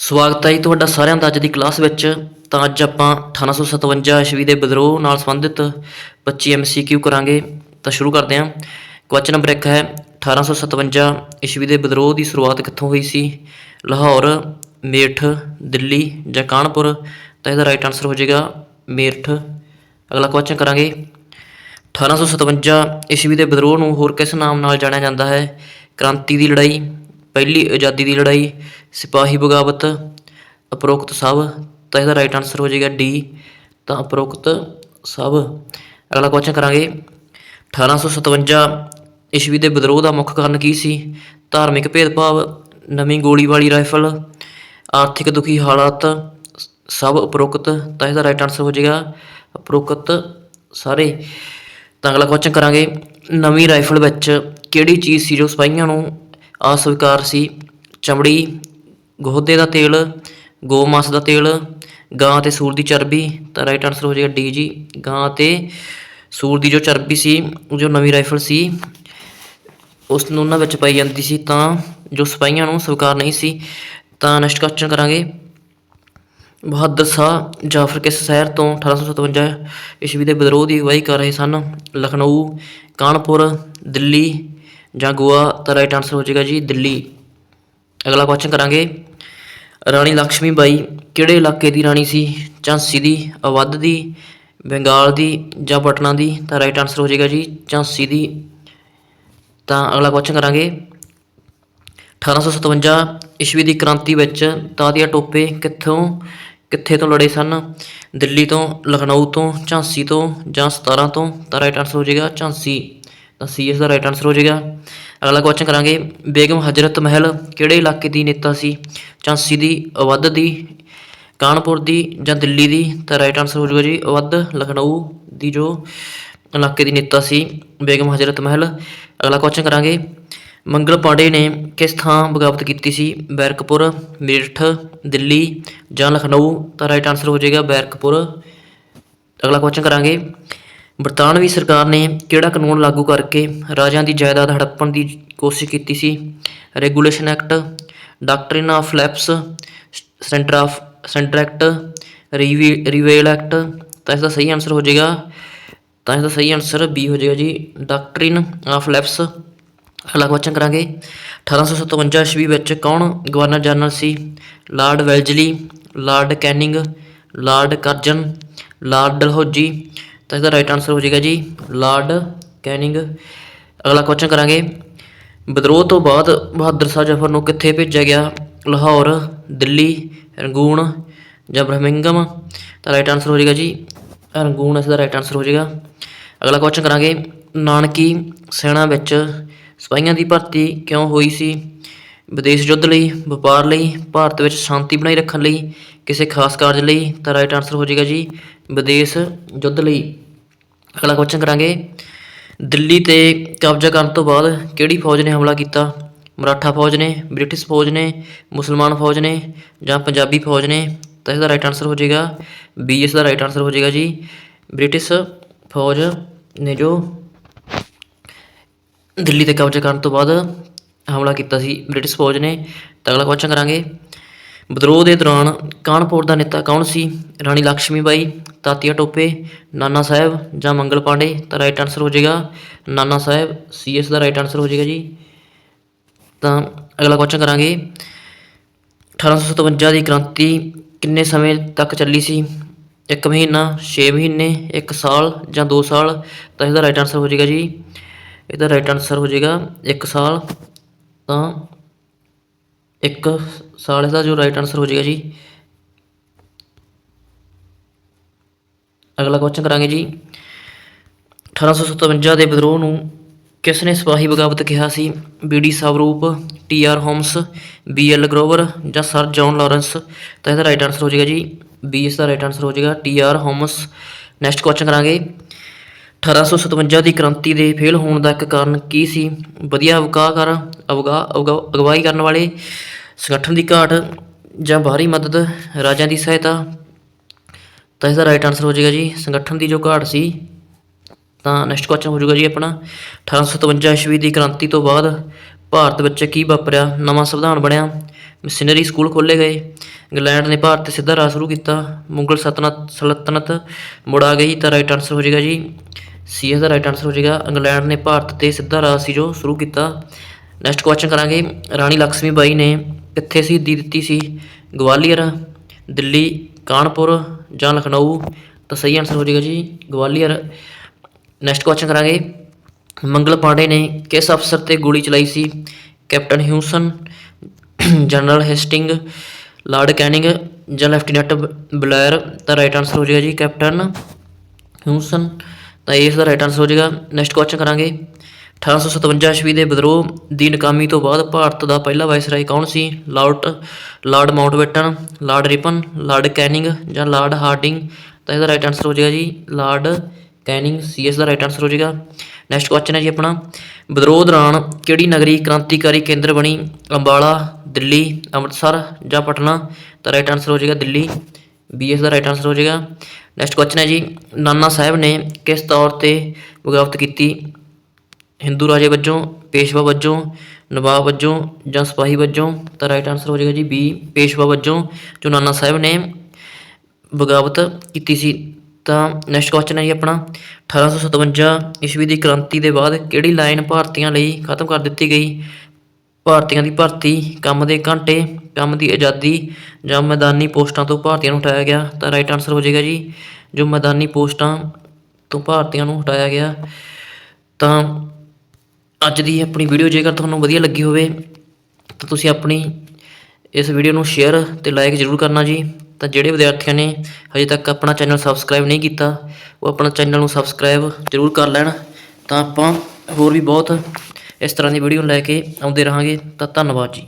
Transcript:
ਸਵਾਗਤ ਹੈ ਜੀ ਤੁਹਾਡਾ ਸਾਰਿਆਂ ਦਾ ਅੱਜ ਦੀ ਕਲਾਸ ਵਿੱਚ। ਤਾਂ ਅੱਜ ਆਪਾਂ 1857 ਈਸਵੀ ਦੇ ਵਿਦਰੋਹ ਨਾਲ ਸੰਬੰਧਿਤ 25 ਐਮਸੀਕਿਊ ਕਰਾਂਗੇ। ਤਾਂ ਸ਼ੁਰੂ ਕਰਦੇ ਹਾਂ। ਕੁਐਸਚਨ ਨੰਬਰ 1 ਹੈ 1857 ਈਸਵੀ ਦੇ ਵਿਦਰੋਹ ਦੀ ਸ਼ੁਰੂਆਤ ਕਿੱਥੋਂ ਹੋਈ ਸੀ? ਲਾਹੌਰ, ਮੇਰਠ, ਦਿੱਲੀ ਜਾਂ ਕਾਨਪੁਰ? ਤਾਂ ਇਹਦਾ ਰਾਈਟ ਆਨਸਰ ਹੋ ਜਾਏਗਾ ਮੇਰਠ। ਅਗਲਾ ਕੁਐਸਚਨ ਕਰਾਂਗੇ। 1857 ਈਸਵੀ ਦੇ ਵਿਦਰੋਹ ਨੂੰ ਹੋਰ ਕਿਸ ਨਾਮ ਨਾਲ ਜਾਣਿਆ ਜਾਂਦਾ ਹੈ? ਕ੍ਰਾਂਤੀ ਦੀ ਲੜਾਈ, ਪਹਿਲੀ ਆਜ਼ਾਦੀ ਦੀ ਲੜਾਈ ਸਿਪਾਹੀ ਬਗਾਵਤ ਉਪਰੋਕਤ ਸਭ, ਤਾਂ ਇਹਦਾ ਰਾਈਟ ਆਨਸਰ ਹੋ ਜਾਏਗਾ ਡੀ ਤਾਂ ਉਪਰੋਕਤ ਸਭ। ਅਗਲਾ ਕੁਐਸਚਨ ਕਰਾਂਗੇ। 1857 ਈਸਵੀ ਦੇ ਵਿਦਰੋਹ ਦਾ ਮੁੱਖ ਕਾਰਨ ਕੀ ਸੀ? ਧਾਰਮਿਕ ਭੇਦਭਾਵ, ਨਵੀਂ ਗੋਲੀ ਵਾਲੀ ਰਾਈਫਲ, ਆਰਥਿਕ ਦੁਖੀ ਹਾਲਾਤ, ਸਭ ਉਪਰੋਕਤ ਤਾਂ ਇਹਦਾ ਰਾਈਟ ਆਨਸਰ ਹੋ ਜਾਏਗਾ ਉਪਰੋਕਤ ਸਾਰੇ। ਤਾਂ ਅਗਲਾ ਕੁਐਸਚਨ ਕਰਾਂਗੇ। ਨਵੀਂ ਰਾਈਫਲ ਵਿੱਚ ਕਿਹੜੀ ਚੀਜ਼ ਸੀ ਜੋ ਸਿਪਾਹੀਆਂ ਨੂੰ ਅਸਵੀਕਾਰ ਸੀ? ਚਮੜੀ ਗੋਹਦੇ ਦਾ ਤੇਲ ਗੋਮਾਸ ਦਾ ਤੇਲ, ਗਾਂ ਤੇ ਸੂਰ ਦੀ ਚਰਬੀ, ਤਾਂ ਰਾਈਟ ਆਨਸਰ ਹੋ ਜਾਏਗਾ ਡੀ ਜੀ। ਗਾਂ ਤੇ ਸੂਰ ਦੀ ਜੋ ਚਰਬੀ ਸੀ ਜੋ ਨਵੀਂ ਰਾਈਫਲ ਸੀ ਉਸ ਨੂੰ ਉਹਨਾਂ ਵਿੱਚ ਪਾਈ ਜਾਂਦੀ ਸੀ, ਤਾਂ ਜੋ ਸਿਪਾਹੀਆਂ ਨੂੰ ਸਵੀਕਾਰ ਨਹੀਂ ਸੀ, ਤਾਂ ਨੈਕਸਟ ਕੁਐਸਚਨ ਕਰਾਂਗੇ। ਬਹਾਦਰ ਸ਼ਾਹ ਜਾਫਰ ਕਿਸ ਸ਼ਹਿਰ ਤੋਂ 1857 ਈਸਵੀ ਦੇ ਵਿਦਰੋਹ ਦੀ ਅਗਵਾਈ ਕਰ ਰਹੇ ਸਨ? ਲਖਨਊ, ਕਾਨਪੁਰ, ਦਿੱਲੀ ਜਾਂ ਗੋਆ? ਤਾਂ ਰਾਈਟ ਆਨਸਰ ਹੋ ਜਾਏਗਾ ਜੀ ਦਿੱਲੀ। ਅਗਲਾ ਕੁਐਸਚਨ ਕਰਾਂਗੇ। ਰਾਣੀ ਲక్ష్ਮੀ ਬਾਈ ਕਿਹੜੇ ਇਲਾਕੇ ਦੀ ਰਾਣੀ ਸੀ? ਝਾਂਸੀ ਦੀ, ਅਵਧ ਦੀ, ਬੰਗਾਲ ਦੀ ਜਾਂ ਪਟਨਾ ਦੀ? ਤਾਂ ਰਾਈਟ ਆਨਸਰ ਹੋ ਜਾਏਗਾ ਜੀ ਝਾਂਸੀ ਦੀ। ਤਾਂ ਅਗਲਾ ਕੁਐਸਚਨ ਕਰਾਂਗੇ। 1857 ਈਸਵੀ ਦੀ ਕ੍ਰਾਂਤੀ ਵਿੱਚ ਤਾਦੀਆ ਟੋਪੇ ਕਿੱਥੋਂ, ਕਿੱਥੇ ਤੋਂ ਲੜੇ ਸਨ? ਦਿੱਲੀ ਤੋਂ, ਲਖਨਊ ਤੋਂ, ਝਾਂਸੀ ਤੋਂ ਜਾਂ 17 ਤੋਂ? ਤਾਂ ਰਾਈਟ ਆਨਸਰ ਹੋ ਜਾਏਗਾ ਝਾਂਸੀ। ਤਾਂ ਸੀ ਇਸ ਦਾ ਰਾਈਟ ਆਨਸਰ ਹੋ ਜਾਏਗਾ। ਅਗਲਾ ਕੁਐਸਚਨ ਕਰਾਂਗੇ, ਬੇਗਮ ਹਜ਼ਰਤ ਮਹਿਲ ਕਿਹੜੇ ਇਲਾਕੇ ਦੀ ਨੇਤਾ ਸੀ? ਝਾਂਸੀ ਦੀ, ਅਵਧ ਦੀ, ਕਾਨਪੁਰ ਦੀ ਜਾਂ ਦਿੱਲੀ ਦੀ? ਤਾਂ ਰਾਈਟ ਆਨਸਰ ਹੋ ਜਾਊਗਾ ਜੀ, ਅਵਧ, ਲਖਨਊ ਦੀ ਜੋ ਇਲਾਕੇ ਦੀ ਨੇਤਾ ਸੀ, ਬੇਗਮ ਹਜ਼ਰਤ ਮਹਿਲ। ਅਗਲਾ ਕੁਐਸਚਨ ਕਰਾਂਗੇ, ਮੰਗਲ ਪਾਂਡੇ ਨੇ ਕਿਸ ਥਾਂ ਬਗਾਵਤ ਕੀਤੀ ਸੀ? ਬੈਰਕਪੁਰ, ਮੇਰਠ, ਦਿੱਲੀ ਜਾਂ ਲਖਨਊ? ਤਾਂ ਰਾਈਟ ਆਨਸਰ ਹੋ ਜਾਏਗਾ ਬੈਰਕਪੁਰ। ਅਗਲਾ ਕੁਐਸਚਨ ਕਰਾਂਗੇ ਬਰਤਾਨਵੀ ਸਰਕਾਰ ਨੇ ਕਿਹੜਾ ਕਾਨੂੰਨ ਲਾਗੂ ਕਰਕੇ ਰਾਜਾਂ ਦੀ ਜਾਇਦਾਦ ਹੜੱਪਣ ਦੀ ਕੋਸ਼ਿਸ਼ ਕੀਤੀ ਸੀ? Regulation act doctrine of lapse centre of centre act revel act ਤਾਂ ਇਸ ਦਾ ਸਹੀ ਆਨਸਰ ਹੋ ਜਾਏਗਾ, ਤਾਂ ਇਸ ਦਾ ਸਹੀ ਆਨਸਰ ਬੀ ਹੋ ਜਾਏਗਾ ਜੀ ਡਾਕਟਰੀਨ ਆਫ ਲੈਪਸ ਅਗਲਾ ਕੁਐਸਚਨ ਕਰਾਂਗੇ। 1857 ਈਸਵੀ ਵਿੱਚ ਕੌਣ ਗਵਰਨਰ ਜਨਰਲ ਸੀ? Lord Wellesley Lord Canning Lord Curzon Lord Dalhousie ਤਾਂ ਇਹਦਾ ਰਾਈਟ ਆਨਸਰ ਹੋ ਜਾਏਗਾ ਜੀ ਲਾਰਡ ਕੈਨਿੰਗ ਅਗਲਾ ਕੁਐਸਚਨ ਕਰਾਂਗੇ। ਵਿਦਰੋਹ ਤੋਂ ਬਾਅਦ ਬਹਾਦਰ ਸ਼ਾਹ ਜ਼ਫਰ ਨੂੰ ਕਿੱਥੇ ਭੇਜਿਆ ਗਿਆ? ਲਾਹੌਰ, ਦਿੱਲੀ, ਰੰਗੂਨ ਜਾਂ ਬਰਮਿੰਗਮ ਤਾਂ ਰਾਈਟ ਆਨਸਰ ਹੋ ਜਾਏਗਾ ਜੀ, ਰੰਗੂਨ ਇਸ ਦਾ ਰਾਈਟ ਆਨਸਰ ਹੋ ਜਾਏਗਾ। ਅਗਲਾ ਕੁਐਸਚਨ ਕਰਾਂਗੇ, ਨਾਨਕੀ ਸੈਨਾ ਵਿੱਚ ਸਿਪਾਹੀਆਂ ਦੀ ਭਰਤੀ ਕਿਉਂ ਹੋਈ ਸੀ? ਵਿਦੇਸ਼ ਯੁੱਧ ਲਈ, ਵਪਾਰ ਲਈ, ਭਾਰਤ ਵਿੱਚ ਸ਼ਾਂਤੀ ਬਣਾਈ ਰੱਖਣ ਲਈ, ਕਿਸੇ ਖਾਸ ਕਾਰਜ ਲਈ ਤਾਂ ਰਾਈਟ ਆਨਸਰ ਹੋ ਜਾਏਗਾ ਜੀ ਵਿਦੇਸ਼ ਯੁੱਧ ਲਈ। ਅਗਲਾ ਕੁਐਸਚਨ ਕਰਾਂਗੇ। ਦਿੱਲੀ ਤੇ ਕਬਜ਼ਾ ਕਰਨ ਤੋਂ ਬਾਅਦ ਕਿਹੜੀ ਫੌਜ ਨੇ ਹਮਲਾ ਕੀਤਾ? ਮਰਾਠਾ ਫੌਜ ਨੇ, ਬ੍ਰਿਟਿਸ਼ ਫੌਜ ਨੇ, ਮੁਸਲਮਾਨ ਫੌਜ ਨੇ ਜਾਂ ਪੰਜਾਬੀ ਫੌਜ ਨੇ? ਤਾਂ ਇਸ ਦਾ ਰਾਈਟ ਆਨਸਰ ਹੋ ਜਾਏਗਾ ਬੀ ਇਸ ਦਾ ਰਾਈਟ ਆਨਸਰ ਹੋ ਜਾਏਗਾ ਜੀ। ਬ੍ਰਿਟਿਸ਼ ਫੌਜ ਨੇ ਜੋ ਦਿੱਲੀ ਤੇ ਕਬਜ਼ਾ ਕਰਨ ਤੋਂ ਬਾਅਦ ਹਮਲਾ ਕੀਤਾ ਸੀ। ਬ੍ਰਿਟਿਸ਼ ਫੌਜ ਨੇ ਤਾਂ ਅਗਲਾ ਕੁਐਸਚਨ ਕਰਾਂਗੇ। ਵਿਦਰੋਹ ਦੇ ਦੌਰਾਨ ਕਾਨਪੁਰ ਦਾ ਨੇਤਾ ਕੌਣ ਸੀ? ਰਾਣੀ ਲక్ష్ਮੀ ਬਾਈ, ਤਾਤੀਆ ਟੋਪੇ, ਨਾਨਾ ਸਾਹਿਬ ਜਾਂ ਮੰਗਲ ਪਾਂਡੇ? ਤਾਂ ਰਾਈਟ ਆਨਸਰ ਹੋ ਜਾਏਗਾ ਨਾਨਾ ਸਾਹਿਬ। ਸੀ ਐਸ ਦਾ ਰਾਈਟ ਆਨਸਰ ਹੋ ਜਾਏਗਾ ਜੀ। ਤਾਂ ਅਗਲਾ ਕੁਐਸਚਨ ਕਰਾਂਗੇ। 1857 ਦੀ ਕ੍ਰਾਂਤੀ ਕਿੰਨੇ ਸਮੇਂ ਤੱਕ ਚੱਲੀ ਸੀ? ਇੱਕ ਮਹੀਨਾ 6 ਮਹੀਨੇ 1 ਸਾਲ ਜਾਂ 2 ਸਾਲ? ਤਾਂ ਇਹਦਾ ਰਾਈਟ ਆਨਸਰ ਹੋ ਜਾਏਗਾ ਜੀ। ਇਹਦਾ ਰਾਈਟ ਆਨਸਰ ਹੋ ਜਾਏਗਾ 1 ਸਾਲ। ਤਾਂ ਇੱਕ ਸਾਲ ਇਹਦਾ ਜੋ ਰਾਈਟ ਆਨਸਰ ਹੋ ਜਾਏਗਾ ਜੀ। ਅਗਲਾ ਕੁਐਸਚਨ ਕਰਾਂਗੇ ਜੀ। 1857 ਦੇ ਵਿਦਰੋਹ ਨੂੰ ਕਿਸ ਨੇ ਸਿਪਾਹੀ ਬਗਾਵਤ ਕਿਹਾ ਸੀ? BD Swarup T R Holmes B L Grover ਜਾਂ ਸਰ ਜੌਨ ਲਾਰੈਂਸ ਤਾਂ ਇਹਦਾ ਰਾਈਟ ਆਨਸਰ ਹੋ ਜਾਏਗਾ ਜੀ। ਬੀ ਇਸ ਦਾ ਰਾਈਟ ਆਨਸਰ ਹੋ ਜਾਏਗਾ T R Holmes next question ਕਰਾਂਗੇ। 1857 ਦੀ ਕ੍ਰਾਂਤੀ ਦੇ ਫੇਲ ਹੋਣ ਦਾ ਇੱਕ ਕਾਰਨ ਕੀ ਸੀ? ਵਧੀਆ ਅਵਗਾਹ ਕਰ ਅਵਗਾ- ਅਗਵਾਈ ਕਰਨ ਵਾਲੇ ਸੰਗਠਨ ਦੀ ਘਾਟ ਜਾਂ ਬਾਹਰੀ ਮਦਦ ਰਾਜਾਂ ਦੀ ਸਹਾਇਤਾ, ਤਾਂ ਇਸਦਾ ਰਾਈਟ ਆਨਸਰ ਹੋ ਜਾਏਗਾ ਜੀ, ਸੰਗਠਨ ਦੀ ਜੋ ਘਾਟ ਸੀ, ਤਾਂ ਨੈਕਸਟ ਕੁਐਸਚਨ ਹੋ ਜਾਊਗਾ ਜੀ ਆਪਣਾ। 1857 ਈਸਵੀ ਦੀ ਕ੍ਰਾਂਤੀ ਤੋਂ ਬਾਅਦ ਭਾਰਤ ਵਿੱਚ ਕੀ ਵਾਪਰਿਆ? ਨਵਾਂ ਸੰਵਿਧਾਨ ਬਣਿਆ ਮਿਸ਼ਨਰੀ ਸਕੂਲ ਖੋਲ੍ਹੇ ਗਏ, ਇੰਗਲੈਂਡ ਨੇ ਭਾਰਤ 'ਤੇ ਸਿੱਧਾ ਰਾਜ ਸ਼ੁਰੂ ਕੀਤਾ, ਮੁਗਲ ਸਲਤਨਤ ਸਲਤਨਤ ਮੁੜ ਆ ਗਈ, ਤਾਂ ਰਾਈਟ ਆਨਸਰ ਹੋ ਜਾਏਗਾ ਜੀ ਸੀ ਇਸ ਦਾ ਰਾਈਟ ਆਨਸਰ ਹੋ ਜਾਏਗਾ, ਇੰਗਲੈਂਡ ਨੇ ਭਾਰਤ 'ਤੇ ਸਿੱਧਾ ਰਾਜ ਸੀ ਜੋ ਸ਼ੁਰੂ ਕੀਤਾ। ਨੈਕਸਟ ਕੁਐਸਚਨ ਕਰਾਂਗੇ। ਰਾਣੀ ਲక్ష్ਮੀ ਬਾਈ ਨੇ ਕਿੱਥੇ ਸ਼ਹੀਦੀ ਦਿੱਤੀ ਸੀ? ਗਵਾਲੀਅਰ, ਦਿੱਲੀ, ਕਾਨਪੁਰ ਜਾਂ ਲਖਨਊ? ਤਾਂ ਸਹੀ ਆਨਸਰ ਹੋ ਜਾਏਗਾ ਜੀ, ਗਵਾਲੀਅਰ। ਨੈਕਸਟ ਕੁਐਸਚਨ ਕਰਾਂਗੇ। ਮੰਗਲ ਪਾਂਡੇ ਨੇ ਕਿਸ ਅਫਸਰ ਤੇ ਗੋਲੀ ਚਲਾਈ ਸੀ? Captain Hewson, general Hasting, lord Canning ਜਾਂ ਲੈਫਟੀਨੈਂਟ ਬਲੈਰ ਤਾਂ ਰਾਈਟ ਆਨਸਰ ਹੋ ਜਾਏਗਾ ਜੀ ਕੈਪਟਨ ਹਿਊਸਨ। ਤਾਂ ਇਸ ਦਾ ਰਾਈਟ ਆਨਸਰ ਹੋ ਜਾਏਗਾ। ਨੈਕਸਟ ਕੁਐਸਚਨ ਕਰਾਂਗੇ। 1857 ਈਸਵੀ ਦੇ ਵਿਦਰੋਹ ਦੀ ਨਕਾਮੀ ਤੋਂ ਬਾਅਦ ਭਾਰਤ ਦਾ ਪਹਿਲਾ ਵਾਇਸਰਾਏ ਕੌਣ ਸੀ? Lord lord Mountbatten, lord Ripon, lord Canning ਜਾਂ ਲਾਰਡ ਹਾਰਡਿੰਗ? ਤਾਂ ਇਹਦਾ ਰਾਈਟ ਆਨਸਰ ਹੋ ਜਾਏਗਾ ਜੀ, ਲਾਰਡ ਕੈਨਿੰਗ ਸੀ, ਇਸ ਦਾ ਰਾਈਟ ਆਨਸਰ ਹੋ ਜਾਏਗਾ। ਨੈਕਸਟ ਕੁਐਸਚਨ ਹੈ ਜੀ ਆਪਣਾ। ਵਿਦਰੋਹ ਦੌਰਾਨ ਕਿਹੜੀ ਨਗਰੀ ਕ੍ਰਾਂਤੀਕਾਰੀ ਕੇਂਦਰ ਬਣੀ? ਅੰਬਾਲਾ, ਦਿੱਲੀ, ਅੰਮ੍ਰਿਤਸਰ ਜਾਂ ਪਟਨਾ? ਤਾਂ ਰਾਈਟ ਆਨਸਰ ਹੋ ਜਾਏਗਾ ਦਿੱਲੀ। ਬੀ ਇਸ ਦਾ ਰਾਈਟ ਆਨਸਰ ਹੋ ਜਾਏਗਾ। ਨੈਕਸਟ ਕੁਐਸਚਨ ਹੈ ਜੀ, ਨਾਨਾ ਸਾਹਿਬ ਨੇ ਕਿਸ ਤੌਰ ਤੇ ਬਗਾਵਤ ਕੀਤੀ? ਹਿੰਦੂ ਰਾਜੇ ਵਜੋਂ, ਪੇਸ਼ਵਾ ਵਜੋਂ, ਨਵਾਬ ਵਜੋਂ ਜਾਂ ਸਿਪਾਹੀ ਵਜੋਂ, ਤਾਂ ਰਾਈਟ ਆਨਸਰ ਹੋ ਜਾਏਗਾ ਜੀ ਬੀ ਪੇਸ਼ਵਾ ਵਜੋਂ, ਜੋ ਨਾਨਾ ਸਾਹਿਬ ਨੇ ਬਗਾਵਤ ਕੀਤੀ ਸੀ। ਤਾਂ ਨੈਕਸਟ ਕੁਐਸਚਨ ਹੈ ਜੀ ਆਪਣਾ 1857 ਈਸਵੀ ਦੀ ਕ੍ਰਾਂਤੀ ਦੇ ਬਾਅਦ ਕਿਹੜੀ ਲਾਈਨ ਭਾਰਤੀਆਂ ਲਈ ਖਤਮ ਕਰ ਦਿੱਤੀ ਗਈ? ਭਾਰਤੀਆਂ ਦੀ ਭਰਤੀ, ਕੰਮ ਦੇ ਘੰਟੇ, ਕੰਮ ਦੀ ਆਜ਼ਾਦੀ ਜਾਂ ਮੈਦਾਨੀ ਪੋਸਟਾਂ ਤੋਂ ਭਾਰਤੀਆਂ ਨੂੰ ਹਟਾਇਆ ਗਿਆ? ਤਾਂ ਰਾਈਟ ਆਨਸਰ ਹੋ ਜਾਏਗਾ ਜੀ, ਜੋ ਮੈਦਾਨੀ ਪੋਸਟਾਂ ਤੋਂ ਭਾਰਤੀਆਂ ਨੂੰ ਹਟਾਇਆ ਗਿਆ, ਤਾਂ ਅੱਜ ਦੀ ਆਪਣੀ ਵੀਡੀਓ ਜੇਕਰ ਤੁਹਾਨੂੰ ਵਧੀਆ ਲੱਗੀ ਹੋਵੇ, ਤਾਂ ਤੁਸੀਂ ਆਪਣੀ ਇਸ ਵੀਡੀਓ ਨੂੰ ਸ਼ੇਅਰ ਤੇ ਲਾਈਕ ਜ਼ਰੂਰ ਕਰਨਾ ਜੀ। ਤਾਂ ਜਿਹੜੇ ਵਿਦਿਆਰਥੀਆਂ ਨੇ ਹਜੇ ਤੱਕ ਆਪਣਾ ਚੈਨਲ ਸਬਸਕ੍ਰਾਈਬ ਨਹੀਂ ਕੀਤਾ, ਉਹ ਆਪਣਾ ਚੈਨਲ ਨੂੰ ਸਬਸਕ੍ਰਾਈਬ ਜ਼ਰੂਰ ਕਰ ਲੈਣ। ਤਾਂ ਆਪਾਂ ਹੋਰ ਵੀ ਬਹੁਤ ਇਸ ਤਰ੍ਹਾਂ ਦੀ ਵੀਡੀਓ ਲੈ ਕੇ ਆਉਂਦੇ ਰਹਾਂਗੇ। ਤਾਂ ਧੰਨਵਾਦ ਜੀ।